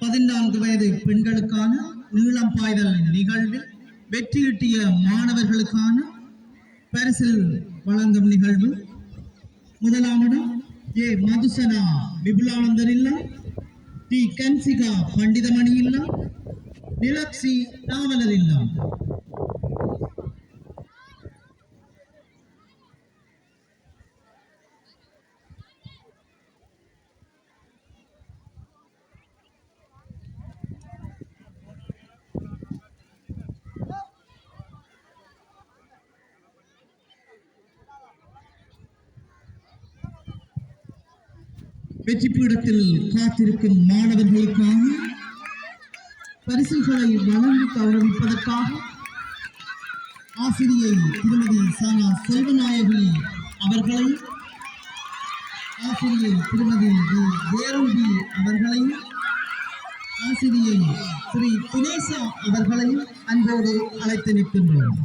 பதினான்கு வயது பெண்களுக்கான நீளம் பாய்தல் நிகழ்வில் வெற்றியிட்டிய மாணவர்களுக்கான பரிசில் வழங்கும் நிகழ்வு. முதலாமிடம் ஏ. மதுசனா விபுலானந்தர் இல்லம் டி. கன்சிகா பண்டிதமணி இல்லம் நிலக்ஷி நாவலர் இல்லம். வெற்றி பீடத்தில் காத்திருக்கும் மாணவர்களுக்காக பரிசுகளை வழங்கி கௌரவிப்பதற்காக ஆசிரியை திருமதி சானா செல்வநாயகி அவர்களை ஆசிரியை திருமதி வி. வேலுண்டி அவர்களையும் ஆசிரியை ஸ்ரீ தினேசா அவர்களையும் அன்போடு அழைத்து நிற்கின்றோம்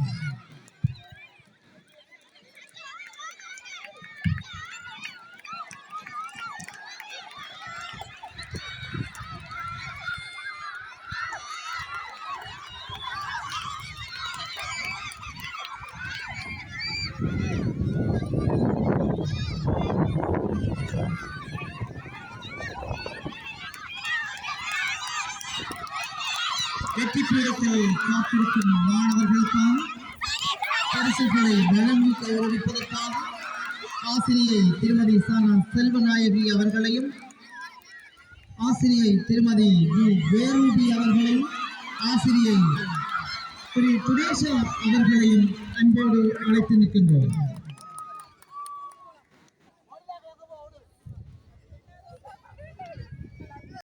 வெற்றி பீடத்தில் காத்திருக்கும் மாணவர்களுக்கான பரிசுகளை வழங்கி கௌரவிப்பதற்காக ஆசிரியை திருமதி சானா செல்வநாயகி அவர்களையும் ஆசிரியை திருமதி வி. வேரூபி அவர்களையும் ஆசிரியை திரு. சுரேஷா அவர்களையும் அன்போடு அழைத்து நிற்கின்றோம்.